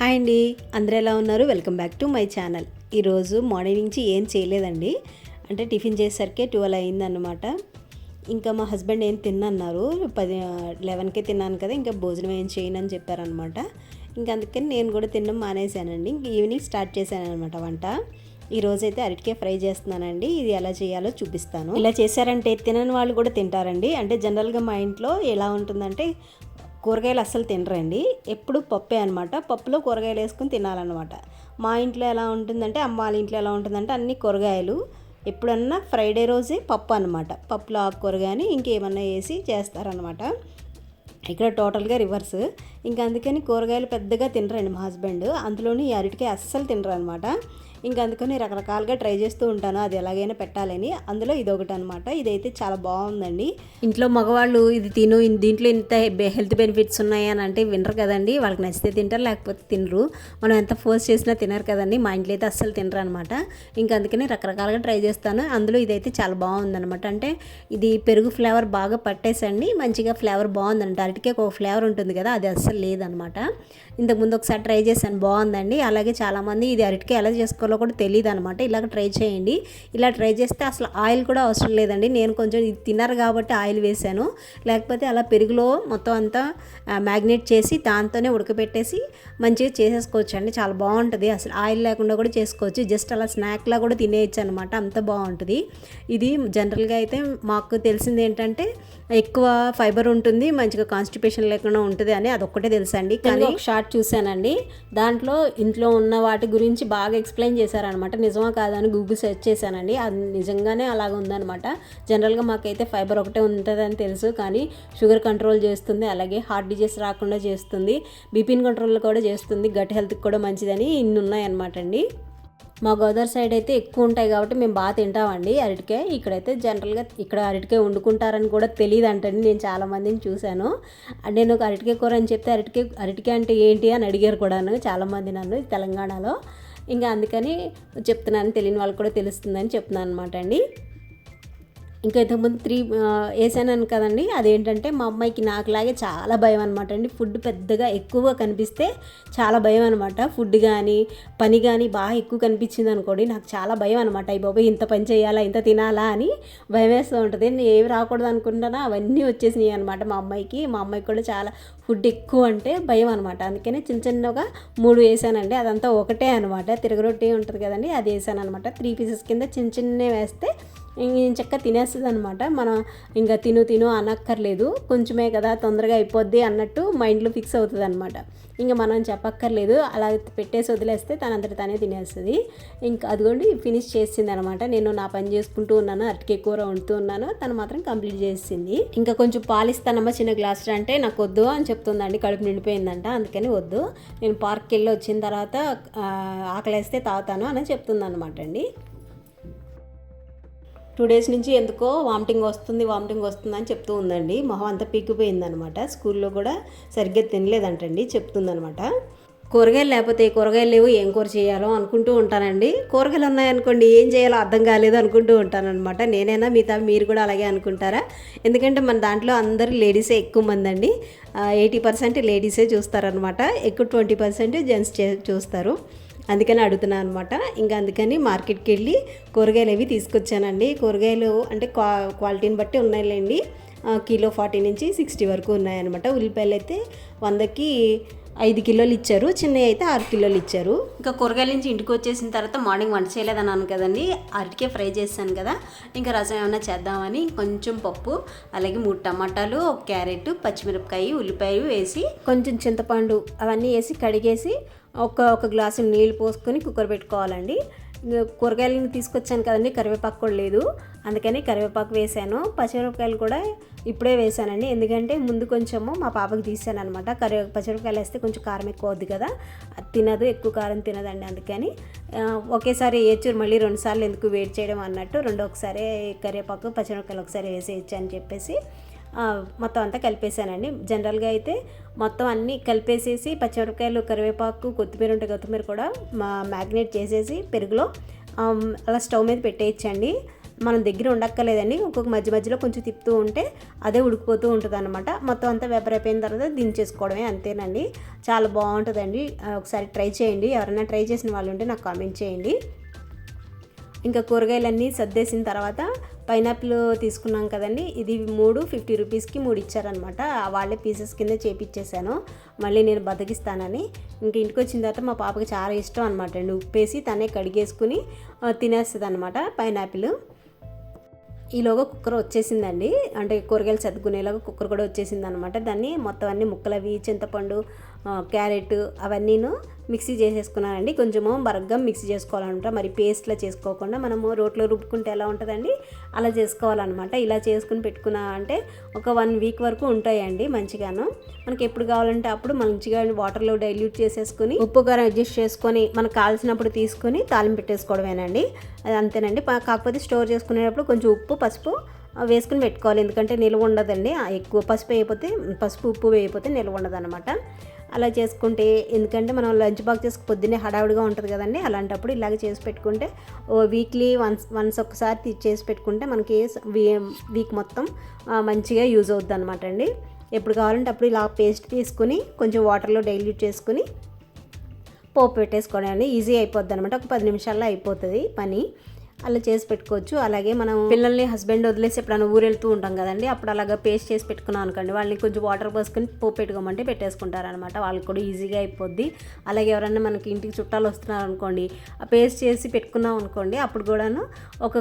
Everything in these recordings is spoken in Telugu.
హాయ్ అండి. అందరూ ఎలా ఉన్నారు? Welcome back to my channel. ఈరోజు మార్నింగ్ నుంచి ఏం చేయలేదండి. అంటే టిఫిన్ చేసేసరికి ట్వెల్వ్ అయిందన్నమాట. ఇంకా మా హస్బెండ్ ఏం తిన్నన్నారు పది లెవెన్కే తిన్నాను కదా ఇంకా భోజనం ఏం చేయను అని చెప్పారనమాట ఇంకా అందుకని నేను కూడా తినడం మానేశానండి. ఇంక ఈవినింగ్ స్టార్ట్ చేశాను అనమాట వంట. ఈ రోజైతే అరటికాయ ఫ్రై చేస్తున్నానండి. ఇది ఎలా చేయాలో చూపిస్తాను. ఇలా చేశారంటే తినని వాళ్ళు కూడా తింటారండి. అంటే జనరల్గా మా ఇంట్లో ఎలా ఉంటుందంటే కూరగాయలు అస్సలు తినరండి. ఎప్పుడు పప్పే అనమాట పప్పులో కూరగాయలు వేసుకుని తినాలన్నమాట. మా ఇంట్లో ఎలా ఉంటుందంటే అమ్మ వాళ్ళ ఇంట్లో ఎలా ఉంటుందంటే అన్ని కూరగాయలు. ఎప్పుడన్నా ఫ్రైడే రోజే పప్పు అనమాట పప్పులో ఆకుకూర కానీ ఇంకేమన్నా వేసి చేస్తారనమాట ఇక్కడ టోటల్గా రివర్స్. ఇంకా అందుకని కూరగాయలు పెద్దగా తినరండి మా హస్బెండ్. అందులోని ఈ అరటికాయ అస్సలు తినరు అనమాట ఇంకా అందుకని రకరకాలుగా ట్రై చేస్తూ ఉంటాను. అది ఎలాగైనా పెట్టాలని. అందులో ఇది ఒకటి అనమాట ఇదైతే చాలా బాగుందండి. ఇంట్లో మగవాళ్ళు ఇది తిను దీంట్లో ఇంత హెల్త్ బెనిఫిట్స్ ఉన్నాయి అని అంటే వినరు కదండి. వాళ్ళకి నచ్చితే తింటారు లేకపోతే తినరు. మనం ఎంత ఫోర్స్ చేసినా తినరు కదండి. మా ఇంట్లో అయితే అస్సలు తినరు అనమాట ఇంకా అందుకని రకరకాలుగా ట్రై చేస్తాను. అందులో ఇదైతే చాలా బాగుందనమాట. అంటే ఇది పెరుగు ఫ్లేవర్ బాగా పట్టేసండి. మంచిగా ఫ్లేవర్ బాగుందంట అరటికే ఒక ఫ్లేవర్ ఉంటుంది కదా అది అస్సలు లేదనమాట. ఇంతకుముందు ఒకసారి ట్రై చేశాను బాగుందండి. అలాగే చాలామంది ఇది అరటికాయ ఎలా చేసుకోవాలో కూడా తెలియదు అనమాట ఇలాగ ట్రై చేయండి. ఇలా ట్రై చేస్తే అసలు ఆయిల్ కూడా అవసరం లేదండి. నేను కొంచెం ఇది తిన్నారు కాబట్టి ఆయిల్ వేశాను. లేకపోతే అలా పెరుగులో మొత్తం అంతా మ్యాగ్నేట్ చేసి దాంతోనే ఉడకబెట్టేసి మంచిగా చేసేసుకోవచ్చు అండి చాలా బాగుంటుంది. అసలు ఆయిల్ లేకుండా కూడా చేసుకోవచ్చు. జస్ట్ అలా స్నాక్లా కూడా తినేయచ్చు అనమాట అంత బాగుంటుంది. ఇది జనరల్గా అయితే మాకు తెలిసింది ఏంటంటే ఎక్కువ ఫైబర్ ఉంటుంది మంచిగా కాన్స్టిపేషన్ లేకుండా ఉంటుంది అని అదొక్కటే తెలుసండి. కానీ ఒక చూశానండి. దాంట్లో ఇంట్లో ఉన్న వాటి గురించి బాగా ఎక్స్ప్లెయిన్ చేశారనమాట. నిజమా కాదని గూగుల్ సెర్చ్ చేశానండి. అది నిజంగానే అలాగ ఉందన్నమాట జనరల్గా మాకైతే ఫైబర్ ఒకటే ఉంటుందని తెలుసు. కానీ షుగర్ కంట్రోల్ చేస్తుంది. అలాగే హార్ట్ డిజీస్ రాకుండా చేస్తుంది. బీపీని కంట్రోల్ కూడా చేస్తుంది. గట్ హెల్త్కి కూడా మంచిదని ఇన్ని ఉన్నాయన్నమాట అండి. మా గోదావరి సైడ్ అయితే ఎక్కువ ఉంటాయి కాబట్టి మేము బాగా తింటామండి అరటికాయ. ఇక్కడైతే జనరల్గా ఇక్కడ అరటికాయ వండుకుంటారని కూడా తెలియదు అంటండి నేను చాలా మందిని చూశాను. నేను ఒక అరటికాయ కూర అని చెప్తే అరటికాయ అరటికాయ అంటే ఏంటి అని అడిగారు కూడాను చాలామంది నన్ను తెలంగాణలో. ఇంకా అందుకని చెప్తున్నాను తెలియని వాళ్ళకి కూడా తెలుస్తుందని చెప్తున్నాను అనమాట అండి. ఇంకా ఇంతకుముందు త్రీ వేసాను కదండి. అదేంటంటే మా అమ్మాయికి నాకులాగే చాలా భయం అనమాట అండి. ఫుడ్ పెద్దగా ఎక్కువ కనిపిస్తే చాలా భయం అనమాట ఫుడ్ కానీ పని కానీ బాగా ఎక్కువ కనిపించింది అనుకోండి నాకు చాలా భయం అనమాట అయ్యి బాబు ఇంత పని చేయాలా ఇంత తినాలా అని భయం వేస్తూ ఉంటుంది. నేను ఏవి రాకూడదు అనుకుంటానో అవన్నీ వచ్చేసినాయి అనమాట మా అమ్మాయికి. మా అమ్మాయికి కూడా చాలా ఫుడ్ ఎక్కువ అంటే భయం అనమాట అందుకనే చిన్న చిన్నగా మూడు వేసానండి. అదంతా ఒకటే అనమాట తిరగరొట్టి ఉంటుంది కదండి అది వేసాను అనమాట త్రీ పీసెస్ కింద చిన్న చిన్న వేస్తే చక్క తినేస్తుంది అనమాట మనం ఇంకా తిను తిను అనక్కర్లేదు. కొంచెమే కదా తొందరగా అయిపోద్ది అన్నట్టు మైండ్లో ఫిక్స్ అవుతుంది అనమాట ఇంకా మనం చెప్పక్కర్లేదు. అలా పెట్టేసి వదిలేస్తే తనంతట తనే తినేస్తుంది. ఇంకా అదిగోండి ఫినిష్ చేసింది అనమాట నేను నా పని చేసుకుంటూ ఉన్నాను అరటికే కూర వండుతూ ఉన్నాను. తను మాత్రం కంప్లీట్ చేసింది. ఇంకా కొంచెం పాలిస్తానమ్మా చిన్న గ్లాస్ అంటే నాకు వద్దు అని చెప్తుందండి. కడుపు నిండిపోయిందంట. అందుకని వద్దు. నేను పార్క్కి వెళ్ళి వచ్చిన తర్వాత ఆకలేస్తే తాగుతాను అని చెప్తుంది అనమాట అండి. టూ డేస్ నుంచి ఎందుకో వామిటింగ్ వస్తుంది వామిటింగ్ వస్తుంది అని చెప్తూ ఉందండి. మొహం అంతా పీకిపోయిందనమాట. స్కూల్లో కూడా సరిగ్గా తినలేదంటండి చెప్తుందనమాట. కూరగాయలు లేకపోతే కూరగాయలు లేవు ఏం కూర చేయాలో అనుకుంటూ ఉంటానండి. కూరగాయలు ఉన్నాయనుకోండి ఏం చేయాలో అర్థం కాలేదు అనుకుంటూ ఉంటానన్నమాట నేనైనా మిగతా మీరు కూడా అలాగే అనుకుంటారా? ఎందుకంటే మన దాంట్లో అందరూ లేడీసే ఎక్కువ మంది అండి ఎయిటీ పర్సెంట్ లేడీసే చూస్తారనమాట. ఎక్కువ ట్వంటీ పర్సెంట్ జెంట్స్ చూస్తారు. అందుకని అడుగుతున్నాను అనమాట ఇంకా అందుకని మార్కెట్కి వెళ్ళి కూరగాయలు అవి తీసుకొచ్చానండి. కూరగాయలు అంటే క్వా క్వాలిటీని బట్టి ఉన్నాయిలేండి. కిలో ఫార్టీ నుంచి సిక్స్టీ వరకు ఉన్నాయన్నమాట. ఉల్లిపాయలు అయితే వందకి ఐదు కిలోలు ఇచ్చారు. చిన్నవి అయితే ఆరు కిలోలు ఇచ్చారు. ఇంకా కూరగాయల నుంచి ఇంటికి వచ్చేసిన తర్వాత మార్నింగ్ వంట చేయలేదన్నాను కదండి. అరటికే ఫ్రై చేశాను కదా. ఇంకా రసం ఏమైనా చేద్దామని కొంచెం పప్పు అలాగే మూడు టమాటాలు ఒక క్యారెట్ పచ్చిమిరపకాయ ఉల్లిపాయ వేసి కొంచెం చింతపండు అవన్నీ వేసి కడిగేసి ఒక ఒక గ్లాసు నీళ్ళు పోసుకొని కుక్కర్ పెట్టుకోవాలండి. కూరగాయలను తీసుకొచ్చాను కదండి కరివేపాకు కూడా లేదు. అందుకని కరివేపాకు వేసాను. పచ్చిమిరపకాయలు కూడా ఇప్పుడే వేసానండి. ఎందుకంటే ముందు కొంచెము మా పాపకి తీసాను అనమాట కరి పచ్చిమిరపకాయలు వేస్తే కొంచెం కారం ఎక్కువ అవుద్ది కదా. అది తినదు ఎక్కువ కారం తినదండి అందుకని. ఒకేసారి వేయచ్చు మళ్ళీ రెండుసార్లు ఎందుకు వేడి చేయడం అన్నట్టు రెండు ఒకసారి కరివేపాకు పచ్చిమిరపకాయలు ఒకసారి వేసేయచ్చు అని చెప్పేసి మొత్తం అంతా కలిపేసానండి జనరల్గా అయితే మొత్తం అన్నీ కలిపేసేసి పచ్చిమిరపకాయలు కరివేపాకు కొత్తిమీర ఉంటే కొత్తిమీర కూడా మా మ్యాగ్నేట్ చేసేసి పెరుగులో అలా స్టవ్ మీద పెట్టేయచ్చండి. మనం దగ్గర ఉండక్కర్లేదండి. ఒక్కొక్క మధ్య మధ్యలో కొంచెం తిప్పుతూ ఉంటే అదే ఉడికిపోతూ ఉంటుంది అనమాట మొత్తం అంతా వెపరైపోయిన తర్వాత దించేసుకోవడమే అంతేనండి. చాలా బాగుంటుందండి. ఒకసారి ట్రై చేయండి. ఎవరైనా ట్రై చేసిన వాళ్ళు ఉంటే నాకు కామెంట్ చేయండి. ఇంకా కూరగాయలన్నీ సర్దేసిన తర్వాత పైనాపిల్ తీసుకున్నాం కదండి. ఇది మూడు ఫిఫ్టీ రూపీస్కి మూడు ఇచ్చారనమాట వాళ్ళే పీసెస్ కింద చేపిచ్చేసాను. మళ్ళీ నేను బతికిస్తానని. ఇంక ఇంటికి వచ్చిన తర్వాత మా పాపకి చాలా ఇష్టం అనమాట అండి ఉప్పేసి తనే కడిగేసుకుని తినేస్తుంది అనమాట పైనాపిల్. ఈలోగా కుక్కర్ వచ్చేసిందండి. అంటే కూరగాయలు సర్దుకునేలాగా కుక్కర్ కూడా వచ్చేసింది అనమాట దాన్ని మొత్తం అన్ని ముక్కలు అవి చింతపండు క్యారెట్ అవన్నీను మిక్సీ చేసేసుకున్నానండి. కొంచెము బరగ్గా మిక్సీ చేసుకోవాలన్నమాట మరి పేస్ట్లా చేసుకోకుండా మనము రోట్లో రుబ్బుకుంటే ఎలా ఉంటుందండి? అలా చేసుకోవాలన్నమాట. ఇలా చేసుకుని పెట్టుకున్నా అంటే ఒక వన్ వీక్ వరకు ఉంటాయండి మంచిగాను. మనకి ఎప్పుడు కావాలంటే అప్పుడు మంచిగా వాటర్లో డైల్యూట్ చేసేసుకుని ఉప్పు కారం అడ్జస్ట్ చేసుకొని మనకు కావాల్సినప్పుడు తీసుకొని తాలింపు పెట్టేసుకోవడమేనండి. అది అంతేనండి. కాకపోతే స్టోర్ చేసుకునేటప్పుడు కొంచెం ఉప్పు పసుపు వేసుకుని పెట్టుకోవాలి. ఎందుకంటే నిల్వ ఉండదండి. ఎక్కువ పసుపు వేయకపోతే పసుపు ఉప్పు వేయకపోతే నిల్వ ఉండదు అనమాట అలా చేసుకుంటే ఎందుకంటే మనం లంచ్ బాక్స్ చేసుకు పొద్దున్నే హడావుడిగా ఉంటుంది కదండి. అలాంటప్పుడు ఇలాగ చేసి పెట్టుకుంటే ఓ వీక్లీ వన్స్ వన్స్ ఒకసారి చేసి పెట్టుకుంటే మనకి స- వీ- వీక్ మొత్తం మంచిగా యూజ్ అవుద్ది అనమాట అండి. ఎప్పుడు కావాలంటే అప్పుడు ఇలా పేస్ట్ తీసుకుని కొంచెం వాటర్లో డైల్యూట్ చేసుకుని పోపు పెట్టేసుకోవడం అండి. ఈజీ అయిపోద్ది అనమాట ఒక పది నిమిషాల్లో అయిపోతుంది పని. అలా చేసి పెట్టుకోవచ్చు. అలాగే మనం పిల్లల్ని హస్బెండ్ వదిలేసి ఎప్పుడైనా ఊరు వెళ్తూ ఉంటాం కదండి. అప్పుడు అలాగా పేస్ట్ చేసి పెట్టుకున్నాం అనుకోండి. వాళ్ళని కొంచెం వాటర్ పోసుకొని పోపు పెట్టుకోమంటే పెట్టేసుకుంటారనమాట వాళ్ళకి కూడా ఈజీగా అయిపోద్ది. అలాగే ఎవరైనా మనకి ఇంటికి చుట్టాలు వస్తున్నారు అనుకోండి ఆ పేస్ట్ చేసి పెట్టుకున్నాం అనుకోండి అప్పుడు కూడాను ఒక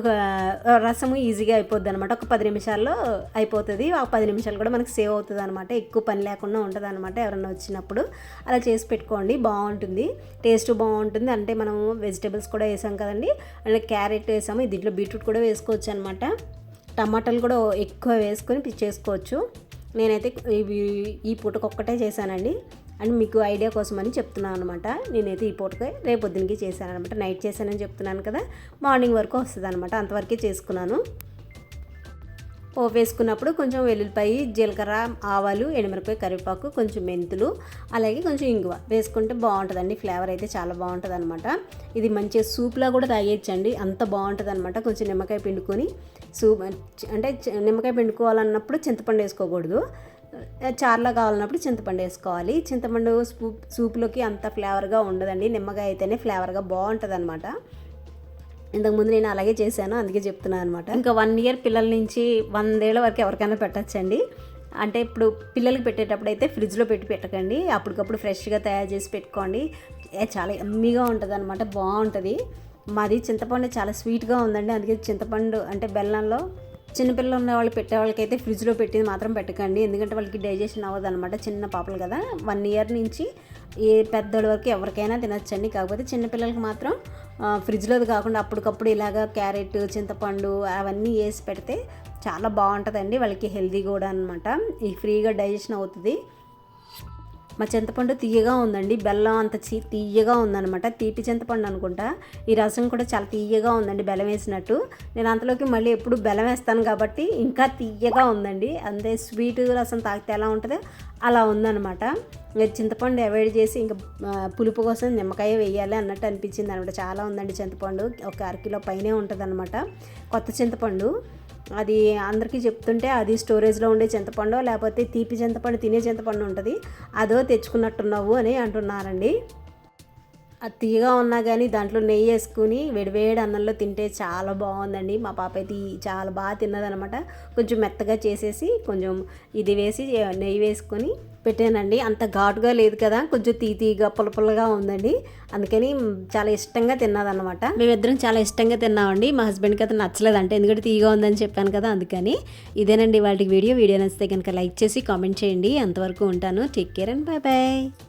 రసము ఈజీగా అయిపోద్ది అనమాట ఒక పది నిమిషాల్లో అయిపోతుంది. ఆ పది నిమిషాలు కూడా మనకి సేవ్ అవుతుంది అనమాట ఎక్కువ పని లేకుండా ఉంటుంది అనమాట ఎవరైనా వచ్చినప్పుడు. అలా చేసి పెట్టుకోండి. బాగుంటుంది. టేస్ట్ బాగుంటుంది. అంటే మనము వెజిటేబుల్స్ కూడా వేసాం కదండి. అంటే క్యారెట్ వేసాము. దీంట్లో బీట్రూట్ కూడా వేసుకోవచ్చు అనమాట టమాటాలు కూడా ఎక్కువ వేసుకొని చేసుకోవచ్చు. నేనైతే ఇవి ఈ పూటకు ఒక్కటే చేశానండి. అండ్ మీకు ఐడియా కోసమని చెప్తున్నాను అనమాట నేనైతే ఈ పూటకే రేపు పొద్దునకి చేశాను అనమాట నైట్ చేశానని చెప్తున్నాను కదా. మార్నింగ్ వరకు వస్తుంది అనమాట అంతవరకే చేసుకున్నాను. పోపు వేసుకున్నప్పుడు కొంచెం వెల్లుల్లిపాయ జీలకర్ర ఆవాలు ఎనిమిరపాయ కరివేపాకు కొంచెం మెంతులు అలాగే కొంచెం ఇంగువ. వేసుకుంటే బాగుంటుందండి. ఫ్లేవర్ అయితే చాలా బాగుంటుంది అనమాట ఇది మంచిగా సూప్లా కూడా తాగేయచ్చండి. అంత బాగుంటుంది అనమాట కొంచెం నిమ్మకాయ పిండుకొని సూప్ అంటే నిమ్మకాయ పిండుకోవాలన్నప్పుడు చింతపండు వేసుకోకూడదు. చార్లా కావాలన్నప్పుడు చింతపండు వేసుకోవాలి. చింతపండు సూప్ సూప్లోకి అంత ఫ్లేవర్గా ఉండదండి. నిమ్మకాయ అయితేనే ఫ్లేవర్గా బాగుంటుంది అనమాట ఇంతకుముందు నేను అలాగే చేశాను అందుకే చెప్తున్నాను అనమాట ఇంకా వన్ ఇయర్ పిల్లల నుంచి వందేళ్ళ వరకు ఎవరికైనా పెట్టచ్చండి. అంటే ఇప్పుడు పిల్లలకి పెట్టేటప్పుడు అయితే ఫ్రిడ్జ్లో పెట్టి పెట్టకండి. అప్పటికప్పుడు ఫ్రెష్గా తయారు చేసి పెట్టుకోండి. ఏ చాలా ఎమ్మీగా ఉంటుంది అనమాట బాగుంటుంది. మాది చింతపండు చాలా స్వీట్గా ఉందండి. అందుకే చింతపండు అంటే బెల్లంలో చిన్నపిల్లలు ఉన్న వాళ్ళు పెట్టే వాళ్ళకైతే ఫ్రిడ్జ్లో పెట్టింది మాత్రం పెట్టకండి. ఎందుకంటే వాళ్ళకి డైజెషన్ అవ్వదు అనమాట చిన్న పాపలు కదా. వన్ ఇయర్ నుంచి ఏ పెద్దోడి వరకు ఎవరికైనా తినచ్చండి. కాకపోతే చిన్నపిల్లలకి మాత్రం ఫ్రిడ్జ్లో ఫ్రిడ్జ్లోది కాకుండా అప్పటికప్పుడు ఇలాగ క్యారెట్ చింతపండు అవన్నీ వేసి పెడితే చాలా బాగుంటుందండి. వాళ్ళకి హెల్దీ కూడా అనమాట ఈ ఫ్రీగా డైజెషన్ అవుతుంది. మా చింతపండు తీయగా ఉందండి. బెల్లం అంత చీ తీయగా ఉందనమాట తీపి చింతపండు అనుకుంటా. ఈ రసం కూడా చాలా తీయగా ఉందండి బెల్లం వేసినట్టు. నేను అంతలోకి మళ్ళీ ఎప్పుడు బెల్లం వేస్తాను కాబట్టి ఇంకా తీయగా ఉందండి. అంతే స్వీట్ రసం తాగితే ఎలా ఉంటుందో అలా ఉందన్నమాట. చింతపండు అవాయిడ్ చేసి ఇంకా పులుపు కోసం నిమ్మకాయ వేయాలి అన్నట్టు అనిపించింది అనమాట చాలా ఉందండి చింతపండు. ఒక అరకిలో పైనే ఉంటుంది కొత్త చింతపండు. అది అందరికీ చెప్తుంటే అది స్టోరేజ్లో ఉండే చింతపండు లేకపోతే తీపి చింతపండు తినే చింతపండు ఉంటుంది. అదో తెచ్చుకున్నట్టున్నావు అని అంటున్నారండి. అది తీగా ఉన్నా కానీ దాంట్లో నెయ్యి వేసుకుని వేడివేడి అన్నంలో తింటే చాలా బాగుందండి. మా పాప అయితే చాలా బాగా తిన్నదనమాట. కొంచెం మెత్తగా చేసేసి కొంచెం ఇది వేసి నెయ్యి వేసుకొని పెట్టానండి. అంత ఘాటుగా లేదు కదా కొంచెం తీతీగా పులపులగా పుల్ల పుల్లగా ఉందండి. అందుకని చాలా ఇష్టంగా తిన్నదనమాట. మేమిద్దరం చాలా ఇష్టంగా తిన్నామండి. మా హస్బెండ్కి అయితే నచ్చలేదంటే ఎందుకంటే తీగా ఉందని చెప్పాను కదా అందుకని ఇదేనండి వాటికి వీడియో. వీడియో నచ్చితే కనుక లైక్ చేసి కామెంట్ చేయండి. అంతవరకు ఉంటాను. Take care and bye bye